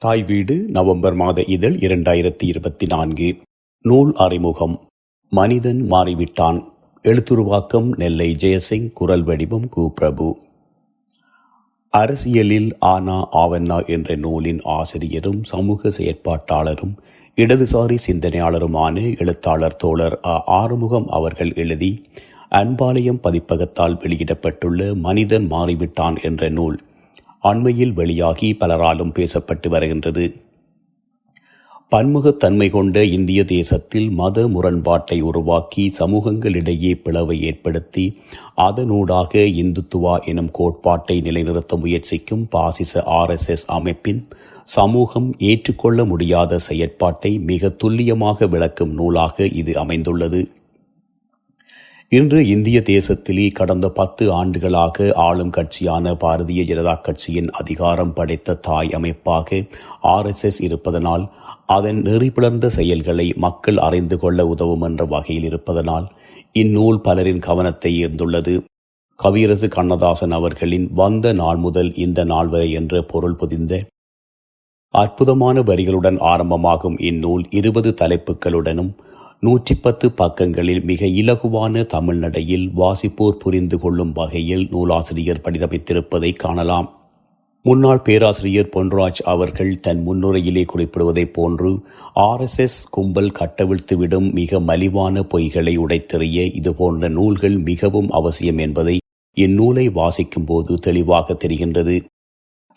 தாய் வீடு நவம்பர் மாத இதழ் இரண்டாயிரத்தி இருபத்தி நான்கு. நூல் அறிமுகம். மனிதன் மாறிவிட்டான். எழுத்துருவாக்கம் நெல்லை ஜெயசிங் குரல் வடிவம் கு பிரபு அரசியலில் ஆனா ஆவண்ணா என்ற நூலின் ஆசிரியரும் சமூக செயற்பாட்டாளரும் இடதுசாரி சிந்தனையாளருமான எழுத்தாளர் தோழர் அ. ஆறுமுகம் அவர்கள் எழுதி அன்பாலயம் பதிப்பகத்தால் வெளியிடப்பட்டுள்ள மனிதன் மாறிவிட்டான் என்ற நூல். அண்மையில் வெளியாகி பலராலும் பேசப்பட்டு வருகின்றது. பன்முகத்தன்மை கொண்ட இந்திய தேசத்தில் மத முரண்பாட்டை உருவாக்கி சமூகங்களிடையே பிளவை ஏற்படுத்தி அதனூடாக இந்துத்துவா எனும் கோட்பாட்டை நிலைநிறுத்த முயற்சிக்கும் பாசிச ஆர்எஸ்எஸ் அமைப்பின் சமூகம் ஏற்றுக்கொள்ள முடியாத செயற்பாட்டை மிக துல்லியமாக விளக்கும் நூலாக இது அமைந்துள்ளது. இன்று இந்திய தேசத்திலே கடந்த பத்து ஆண்டுகளாக ஆளும் கட்சியான பாரதிய ஜனதா கட்சியின் அதிகாரம் படைத்த தாய் அமைப்பாக ஆர்எஸ்எஸ் இருப்பதனால் அதன் நெறிபிளர்ந்த செயல்களை மக்கள் அறிந்து கொள்ள உதவும் என்ற வகையில் இருப்பதனால் இந்நூல் பலரின் கவனத்தை ஈர்ந்துள்ளது. கவியரசு கண்ணதாசன் அவர்களின் வந்த நாள் முதல் இந்த நாள் வரை என்ற பொருள் புதிந்த அற்புதமான வரிகளுடன் ஆரம்பமாகும் இந்நூல் இருபது தலைப்புகளுடனும் நூற்றி பத்து பக்கங்களில் மிக இலகுவான தமிழ் நடையில் வாசிப்போர் புரிந்து கொள்ளும் வகையில் நூலாசிரியர் படிதமைத்திருப்பதை காணலாம். முன்னாள் பேராசிரியர் பொன்ராஜ் அவர்கள் தன் முன்னுரையிலே குறிப்பிடுவதைப் போன்று ஆர்எஸ்எஸ் கும்பல் கட்டவிழ்த்துவிடும் மிக மலிவான பொய்களை உடைத்தெறிய இதுபோன்ற நூல்கள் மிகவும் அவசியம் என்பதை இந்நூலை வாசிக்கும் போது தெளிவாக தெரிகின்றது.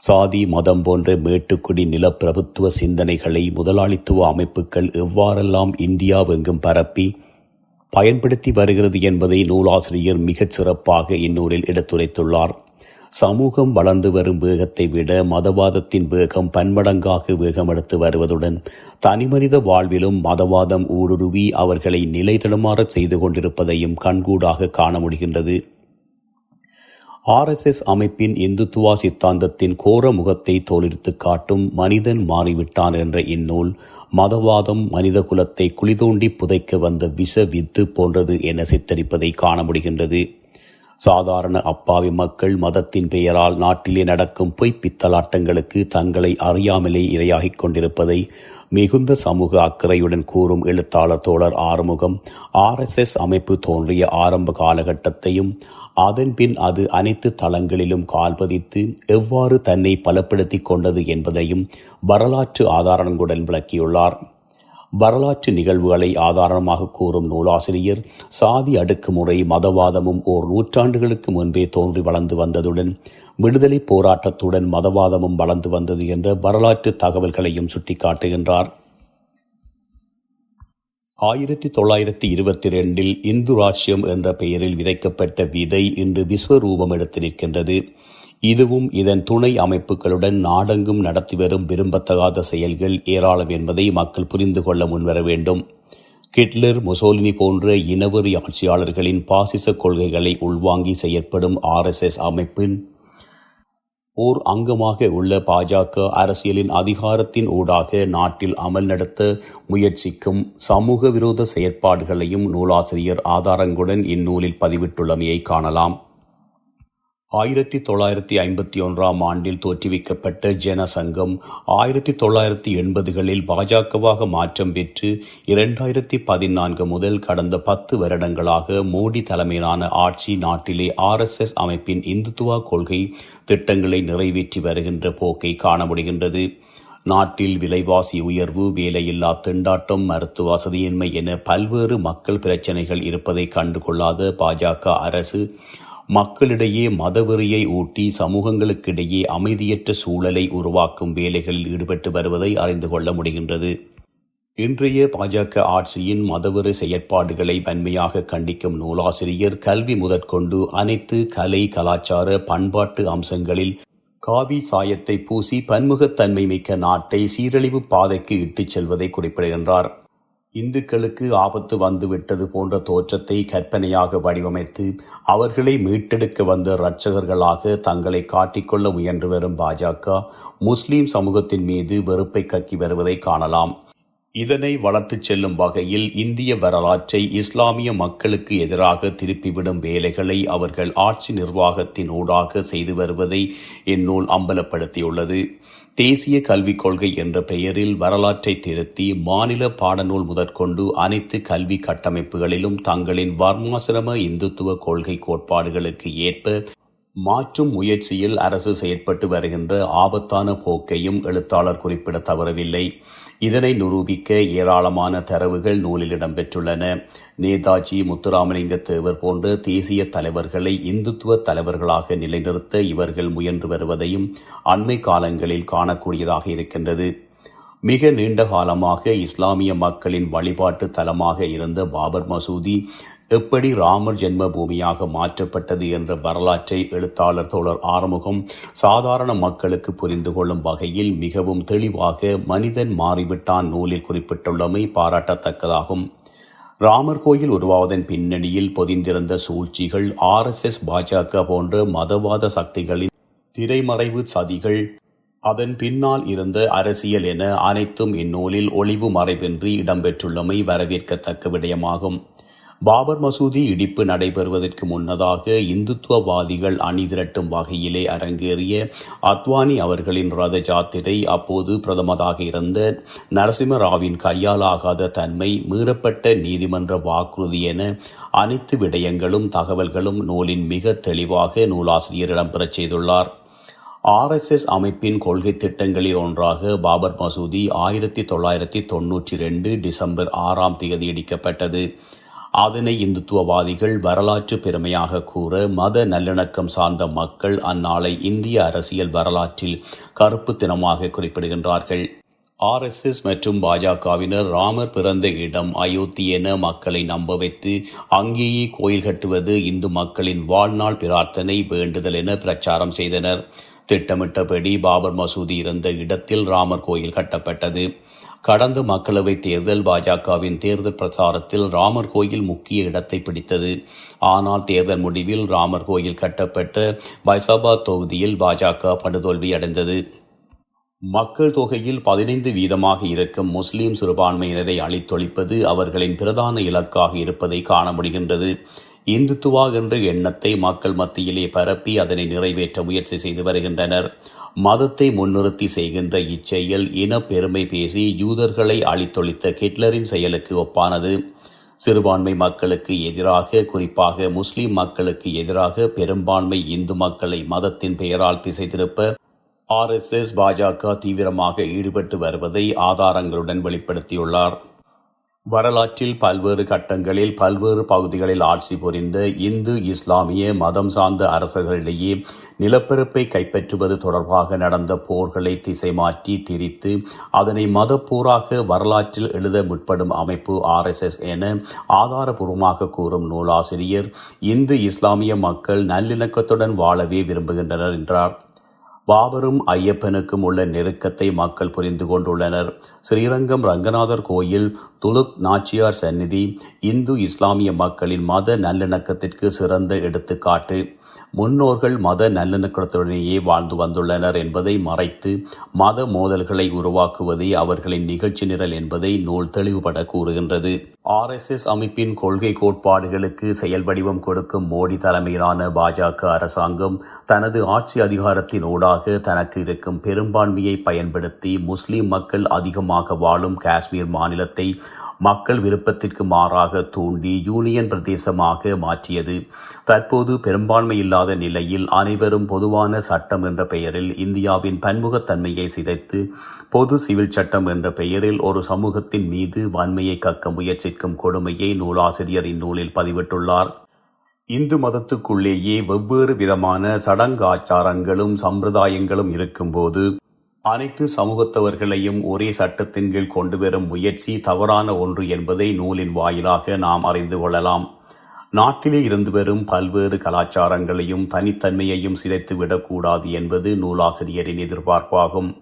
சாதி மதம் போன்ற மேட்டுக்குடி நிலப்பிரபுத்துவ சிந்தனைகளை முதலாளித்துவ அமைப்புகள் எவ்வாறெல்லாம் இந்தியாவெங்கும் பரப்பி பயன்படுத்தி வருகிறது என்பதை நூலாசிரியர் மிகச் சிறப்பாக இந்நூலில் எடுத்துரைத்துள்ளார். சமூகம் வளர்ந்து வரும் வேகத்தை விட மதவாதத்தின் வேகம் பன்மடங்காக வேகமெடுத்து வருவதுடன் தனிமனித வாழ்விலும் மதவாதம் ஊடுருவி அவர்களை நிலைதடுமாறச் செய்து கொண்டிருப்பதையும் கண்கூடாக காண முடிகின்றது. ஆர்எஸ்எஸ் அமைப்பின் இந்துத்துவா சித்தாந்தத்தின் கோர முகத்தை தோலிடுத்து காட்டும் மனிதன் மாறிவிட்டான் என்ற இந்நூல் மதவாதம் மனித குலத்தை குளிதோண்டி புதைக்க வந்த விஷ வித்து போன்றது என சித்தரிப்பதை காண முடிகின்றது. சாதாரண அப்பாவி மக்கள் மதத்தின் பெயரால் நாட்டிலே நடக்கும் பொய்ப்பித்தலாட்டங்களுக்கு தங்களை அறியாமலே இரையாகிக் கொண்டிருப்பதை மிகுந்த சமூக அக்கறையுடன் கூறும் எழுத்தாளர் தோழர் ஆறுமுகம் ஆர்எஸ்எஸ் அமைப்பு தோன்றிய ஆரம்ப காலகட்டத்தையும் அதன்பின் அது அனைத்து தளங்களிலும் கால்பதித்து எவ்வாறு தன்னை பலப்படுத்திக் கொண்டது என்பதையும் வரலாற்று ஆதாரங்களுடன் விளக்கியுள்ளார். வரலாற்று நிகழ்வுகளை ஆதாரமாக கூறும் நூலாசிரியர் சாதி அடுக்குமுறை மதவாதமும் ஓர் நூற்றாண்டுகளுக்கு முன்பே தோன்றி வளர்ந்து வந்ததுடன் விடுதலை போராட்டத்துடன் மதவாதமும் வளர்ந்து வந்தது என்ற வரலாற்று தகவல்களையும் சுட்டிக்காட்டுகின்றார். ஆயிரத்தி தொள்ளாயிரத்தி இருபத்தி ரெண்டில் இந்து ராஷ்யம் என்ற பெயரில் விதைக்கப்பட்ட விதை இன்று விஸ்வரூபம் எடுத்து நிற்கின்றது. இதுவும் இதன் துணை அமைப்புகளுடன் நாடெங்கும் நடத்தி வரும் விரும்பத்தகாத செயல்கள் ஏராளம் என்பதை மக்கள் புரிந்து கொள்ள முன்வர வேண்டும். கிட்லர் முசோலினி போன்ற இனவெறி ஆட்சியாளர்களின் பாசிச கொள்கைகளை உள்வாங்கி செயற்படும் ஆர்எஸ்எஸ் அமைப்பின் ஓர் அங்கமாக உள்ள பாஜக அரசியலின் அதிகாரத்தின் ஊடாக நாட்டில் அமல் நடத்த முயற்சிக்கும் சமூக விரோத செயற்பாடுகளையும் நூலாசிரியர் ஆதாரங்களுடன் இந்நூலில் பதிவிட்டுள்ளமையை காணலாம். ஆயிரத்தி தொள்ளாயிரத்தி ஐம்பத்தி ஒன்றாம் ஆண்டில் தோற்றுவிக்கப்பட்ட ஜனசங்கம் ஆயிரத்தி தொள்ளாயிரத்தி எண்பதுகளில் பாஜகவாக மாற்றம் பெற்று இரண்டாயிரத்தி பதினான்கு முதல் கடந்த பத்து வருடங்களாக மோடி தலைமையிலான ஆட்சி நாட்டிலே ஆர்எஸ்எஸ் அமைப்பின் இந்துத்துவா கொள்கை திட்டங்களை நிறைவேற்றி வருகின்ற போக்கை காண முடிகின்றது. நாட்டில் விலைவாசி உயர்வு வேலையில்லா திண்டாட்டம் மருத்துவ வசதியின்மை என பல்வேறு மக்கள் பிரச்சினைகள் இருப்பதை கண்டுகொள்ளாத பாஜக அரசு மக்களிடையே மதவெறியை ஊட்டி சமூகங்களுக்கிடையே அமைதியற்ற சூழலை உருவாக்கும் வேலைகளில் ஈடுபட்டு வருவதை அறிந்து கொள்ள முடிகின்றது. இன்றைய பாஜக ஆட்சியின் மதவெறி செயற்பாடுகளை வன்மையாக கண்டிக்கும் நூலாசிரியர் கல்வி முதற்கொண்டு அனைத்து கலை கலாச்சார பண்பாட்டு அம்சங்களில் காவி சாயத்தை பூசி பன்முகத்தன்மை மிக்க நாட்டை சீரழிவு பாதைக்கு இட்டுச் செல்வதை குறிப்பிடுகின்றார். இந்துக்களுக்கு ஆபத்து வந்துவிட்டது போன்ற தோற்றத்தை கற்பனையாக வடிவமைத்து அவர்களை மீட்டெடுக்க வந்த இரட்சகர்களாக தங்களை காட்டிக்கொள்ள முயன்று வரும் பாஜக முஸ்லீம் சமூகத்தின் மீது வெறுப்பை கக்கி வருவதை காணலாம். இதனை வளர்த்துச் செல்லும் வகையில் இந்திய வரலாற்றை இஸ்லாமிய மக்களுக்கு எதிராக திருப்பிவிடும் வேலைகளை அவர்கள் ஆட்சி நிர்வாகத்தின் ஊடாக செய்து வருவதை இந்நூல் அம்பலப்படுத்தியுள்ளது. தேசிய கல்விக் கொள்கை என்ற பெயரில் வரலாற்றை திருத்தி மாநில பாடநூல் முதற்கொண்டு அனைத்து கல்வி கட்டமைப்புகளிலும் தங்களின் வர்மாசிரம இந்துத்துவ கொள்கை கோட்பாடுகளுக்கு ஏற்ப மாற்றும் முயற்சியில் அரசு செயற்பட்டு வருகின்ற ஆபத்தான போக்கையும் எழுத்தாளர் குறிப்பிட தவறவில்லை. இதனை நிரூபிக்க ஏராளமான தரவுகள் நூலில் இடம்பெற்றுள்ளன. நேதாஜி முத்துராமலிங்க தேவர் போன்ற தேசிய தலைவர்களை இந்துத்துவ தலைவர்களாக நிலைநிறுத்த இவர்கள் முயன்று வருவதையும் அண்மை காலங்களில் காணக்கூடியதாக இருக்கின்றது. மிக நீண்ட காலமாக இஸ்லாமிய மக்களின் வழிபாட்டு தலமாக இருந்த பாபர் மசூதி எப்படி ராமர் ஜென்மபூமியாக மாற்றப்பட்டது என்ற வரலாற்றை எழுத்தாளர் தோழர் ஆறுமுகம் சாதாரண மக்களுக்கு புரிந்து கொள்ளும் வகையில் மிகவும் தெளிவாக மனிதன் மாறிவிட்டான் நூலில் குறிப்பிட்டுள்ளமை பாராட்டத்தக்கதாகும். ராமர் கோயில் உருவாவதன் பின்னணியில் பொதிந்திருந்த சூழ்ச்சிகள் ஆர்எஸ்எஸ் பாஜக போன்ற மதவாத சக்திகளின் திரைமறைவு சதிகள் அதன் பின்னால் இருந்த அரசியல் என அனைத்தும் இந்நூலில் ஒளிவு மறைவின்றி இடம்பெற்றுள்ளமை வரவேற்கத்தக்க விடயமாகும். பாபர் மசூதி இடிப்பு நடைபெறுவதற்கு முன்னதாக இந்துத்துவவாதிகள் அணி திரட்டும் வகையிலே அரங்கேறிய அத்வானி அவர்களின் ரத ஜாத்திரை அப்போது பிரதமராக இருந்த நரசிம்மராவின் கையாலாகாத தன்மை மீறப்பட்ட நீதிமன்ற வாக்குறுதி என அனைத்து விடயங்களும் தகவல்களும் நூலின் மிக தெளிவாக நூலாசிரியரிடம் பெறச் செய்துள்ளார். ஆர்எஸ்எஸ் அமைப்பின் கொள்கை திட்டங்களில் ஒன்றாக பாபர் மசூதி ஆயிரத்தி தொள்ளாயிரத்தி தொன்னூற்றி ரெண்டு டிசம்பர் ஆறாம் தேதி இடிக்கப்பட்டது. அதனை இந்துத்துவவாதிகள் வரலாற்று பெருமையாக கூற மத நல்லிணக்கம் சார்ந்த மக்கள் அந்நாளை இந்திய அரசியல் வரலாற்றில் கருப்பு தினமாக குறிப்பிடுகின்றார்கள். ஆர்எஸ்எஸ் மற்றும் பாஜகவினர் ராமர் பிறந்த இடம் அயோத்தி என மக்களை நம்ப வைத்து அங்கேயே கோயில் கட்டுவது இந்து மக்களின் வாழ்நாள் பிரார்த்தனை வேண்டுதல் என பிரச்சாரம் செய்தனர். திட்டமிட்டபடி பாபர் மசூதி இருந்த இடத்தில் ராமர் கோயில் கட்டப்பட்டது. கடந்த மக்களவைத் தேர்தல் பாஜகவின் தேர்தல் பிரச்சாரத்தில் ராமர் கோயில் முக்கிய இடத்தை பிடித்தது. ஆனால் தேர்தல் முடிவில் ராமர் கோயில் கட்டப்பட்ட பைசாபாத் தொகுதியில் பாஜக படுதோல்வி அடைந்தது. மக்கள் தொகையில் பதினைந்து வீதமாக இருக்கும் முஸ்லீம் சிறுபான்மையினரை அழித்தொழிப்பது அவர்களின் பிரதான இலக்காக இருப்பதை காண முடிகின்றது. இந்துத்துவா என்ற எண்ணத்தை மக்கள் மத்தியிலே பரப்பி அதனை நிறைவேற்ற முயற்சி செய்து வருகின்றனர். மதத்தை முன்னிறுத்தி செய்கின்ற இச்செயல் இன பெருமை பேசி யூதர்களை அழித்தொழித்த ஹிட்லரின் செயலுக்கு ஒப்பானது. சிறுபான்மை மக்களுக்கு எதிராக குறிப்பாக முஸ்லிம் மக்களுக்கு எதிராக பெரும்பான்மை இந்து மக்களை மதத்தின் பெயரால் திசை திருப்ப ஆர்எஸ்எஸ் பாஜக தீவிரமாக ஈடுபட்டு வருவதை ஆதாரங்களுடன் வெளிப்படுத்தியுள்ளார். வரலாற்றில் பல்வேறு கட்டங்களில் பல்வேறு பகுதிகளில் ஆட்சி புரிந்த இந்து இஸ்லாமிய மதம் சார்ந்த அரசர்களிடையே நிலப்பரப்பை கைப்பற்றுவது தொடர்பாக நடந்த போர்களை திசை மாற்றி திரித்து அதனை மதப்போராக வரலாற்றில் எழுத முற்படும் அமைப்பு ஆர்எஸ்எஸ் என ஆதாரபூர்வமாக கூறும் நூலாசிரியர் இந்து இஸ்லாமிய மக்கள் நல்லிணக்கத்துடன் வாழவே விரும்புகின்றனர் என்றார். பாபரும் ஐயப்பனுக்கும் உள்ள நெருக்கத்தை மக்கள் புரிந்து கொண்டுள்ளனர். ஸ்ரீரங்கம் ரங்கநாதர் கோயில் துலுக் நாச்சியார் சந்நிதி இந்து இஸ்லாமிய மக்களின் மத நல்லிணக்கத்திற்கு சிறந்த எடுத்துக்காட்டு. முன்னோர்கள் மத நல்லிணக்கத்துடனேயே வாழ்ந்து வந்துள்ளனர் என்பதை மறைத்து மத மோதல்களை உருவாக்குவதே அவர்களின் நிகழ்ச்சி நிரல் என்பதை நூல் தெளிவுபட கூறுகின்றது. ஆர்எஸ்எஸ் அமைப்பின் கொள்கை கோட்பாடுகளுக்கு செயல் வடிவம் கொடுக்கும் மோடி தலைமையிலான பாஜக அரசாங்கம் தனது ஆட்சி அதிகாரத்தின் ஊடாக தனக்கு இருக்கும் பெரும்பான்மையை பயன்படுத்தி முஸ்லிம் மக்கள் அதிகமாக வாழும் காஷ்மீர் மாநிலத்தை மக்கள் விருப்பத்திற்கு மாறாக தூண்டி யூனியன் பிரதேசமாக மாற்றியது. தற்போது பெரும்பான்மை இல்லாத நிலையில் அனைவரும் பொதுவான சட்டம் என்ற பெயரில் இந்தியாவின் பன்முகத்தன்மையை சிதைத்து பொது சிவில் சட்டம் என்ற பெயரில் ஒரு சமூகத்தின் மீது வன்மையை கக்க முயற்சிக்கும் கொடுமையை நூலாசிரியர் இந்நூலில் பதிவிட்டுள்ளார். இந்து மதத்துக்குள்ளேயே வெவ்வேறு விதமான சடங்காச்சாரங்களும் சம்பிரதாயங்களும் இருக்கும்போது அனைத்து சமூகத்தவர்களையும் ஒரே சட்டத்தின் கீழ் கொண்டு வரும் முயற்சி தவறான ஒன்று என்பதை நூலின் வாயிலாக நாம் அறிந்து கொள்ளலாம். நாட்டிலே இருந்து வரும் பல்வேறு கலாச்சாரங்களையும் தனித்தன்மையையும் சிதைத்து விடக்கூடாது என்பது நூலாசிரியரின் எதிர்பார்ப்பாகும்.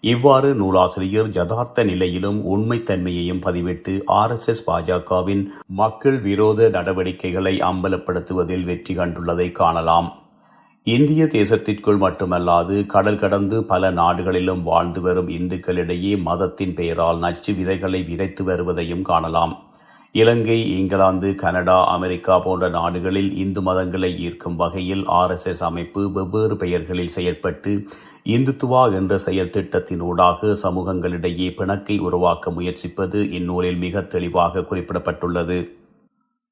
இவ்வாறு நூலாசிரியர் யதார்த்த நிலையிலும் உண்மைத்தன்மையையும் பதிவிட்டு ஆர்எஸ்எஸ் பாஜகவின் மக்கள் விரோத நடவடிக்கைகளை அம்பலப்படுத்துவதில் வெற்றி கண்டுள்ளதை காணலாம். இந்திய தேசத்திற்குள் மட்டுமல்லாது கடல் கடந்து பல நாடுகளிலும் வாழ்ந்து வரும் இந்துக்களிடையே மதத்தின் பெயரால் நச்சு விதைகளை விதைத்து வருவதையும் காணலாம். இலங்கை இங்கிலாந்து கனடா அமெரிக்கா போன்ற நாடுகளில் இந்து மதங்களை ஈர்க்கும் வகையில் ஆர்எஸ்எஸ் அமைப்பு வெவ்வேறு பெயர்களில் செயற்பட்டு இந்துத்துவா என்ற செயல் திட்டத்தினூடாக சமூகங்களிடையே பிணக்கை உருவாக்க முயற்சிப்பது இந்நூலில் மிக தெளிவாக குறிப்பிடப்பட்டுள்ளது.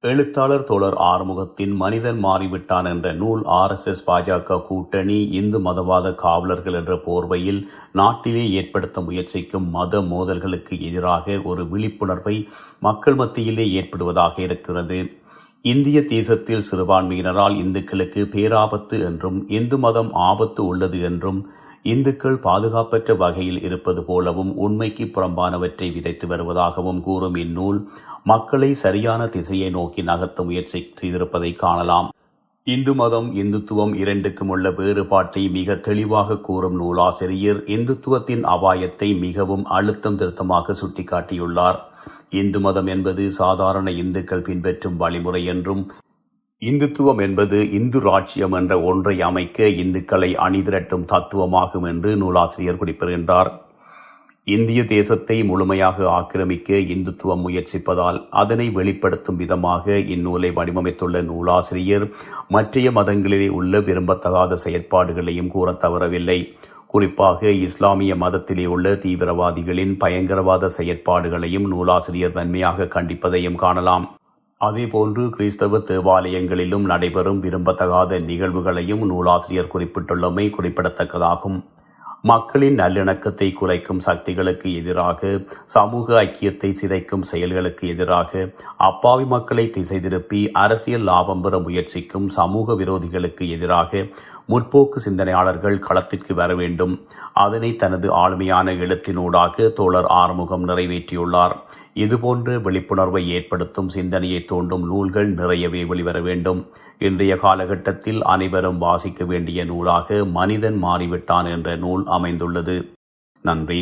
எழுத்தாளர் தோழர் ஆறுமுகத்தின் மனிதன் மாறிவிட்டான் என்ற நூல் ஆர்எஸ்எஸ் பாஜக கூட்டணி இந்து மதவாத காவலர்கள் என்ற போர்வையில் நாட்டிலே ஏற்படுத்த முயற்சிக்கும் மத மோதல்களுக்கு எதிராக ஒரு விழிப்புணர்வை மக்கள் மத்தியிலே ஏற்படுவதாக இருக்கிறது. இந்திய தேசத்தில் சிறுபான்மையினரால் இந்துக்களுக்கு பேராபத்து என்றும் இந்து மதம் ஆபத்து உள்ளது என்றும் இந்துக்கள் பாதுகாப்பற்ற வகையில் இருப்பது போலவும் உண்மைக்கு புறம்பானவற்றை விதைத்து வருவதாகவும் கூறும் இந்நூல் மக்களை சரியான திசையை நோக்கி நகர்த்த முயற்சி செய்திருப்பதை காணலாம். இந்து மதம் இந்துத்துவம் இரண்டுக்கும் உள்ள வேறுபாட்டை மிக தெளிவாக கூறும் நூலாசிரியர் இந்துத்துவத்தின் அபாயத்தை மிகவும் அழுத்தம் திருத்தமாக சுட்டிக்காட்டியுள்ளார். இந்து மதம் என்பது சாதாரண இந்துக்கள் பின்பற்றும் வழிமுறை என்றும் இந்துத்துவம் என்பது இந்து ராஜ்யம் என்ற ஒன்றை அமைக்க இந்துக்களை அணிதிரட்டும் தத்துவமாகும் என்று நூலாசிரியர் குறிப்பிடுகின்றார். இந்திய தேசத்தை முழுமையாக ஆக்கிரமிக்க இந்துத்துவம் முயற்சிப்பதால் அதனை வெளிப்படுத்தும் விதமாக இந்நூலை வடிவமைத்துள்ள நூலாசிரியர் மற்றைய மதங்களிலே உள்ள விரும்பத்தகாத செயற்பாடுகளையும் கூற தவறவில்லை. குறிப்பாக இஸ்லாமிய மதத்திலே உள்ள தீவிரவாதிகளின் பயங்கரவாத செயற்பாடுகளையும் நூலாசிரியர் வன்மையாக கண்டிப்பதையும் காணலாம். அதேபோன்று கிறிஸ்தவ தேவாலயங்களிலும் நடைபெறும் விரும்பத்தகாத நிகழ்வுகளையும் நூலாசிரியர் குறிப்பிட்டுள்ளமை குறிப்பிடத்தக்கதாகும். மக்களின் நல்லிணக்கத்தை குலைக்கும் சக்திகளுக்கு எதிராக சமூக ஐக்கியத்தை சிதைக்கும் செயல்களுக்கு எதிராக அப்பாவி மக்களை திசை திருப்பி அரசியல் லாபம் பெற முயற்சிக்கும் சமூக விரோதிகளுக்கு எதிராக முற்போக்கு சிந்தனையாளர்கள் களத்திற்கு வர வேண்டும். அதனை தனது ஆளுமையான எழுத்தினூடாக தோழர் ஆறுமுகம் நிறைவேற்றியுள்ளார். இதுபோன்று விழிப்புணர்வை ஏற்படுத்தும் சிந்தனையை தோண்டும் நூல்கள் நிறையவே வெளிவர வேண்டும். இன்றைய காலகட்டத்தில் அனைவரும் வாசிக்க வேண்டிய நூலாக மனிதன் மாறிவிட்டான் என்ற நூல் அமைந்துள்ளது. நன்றி.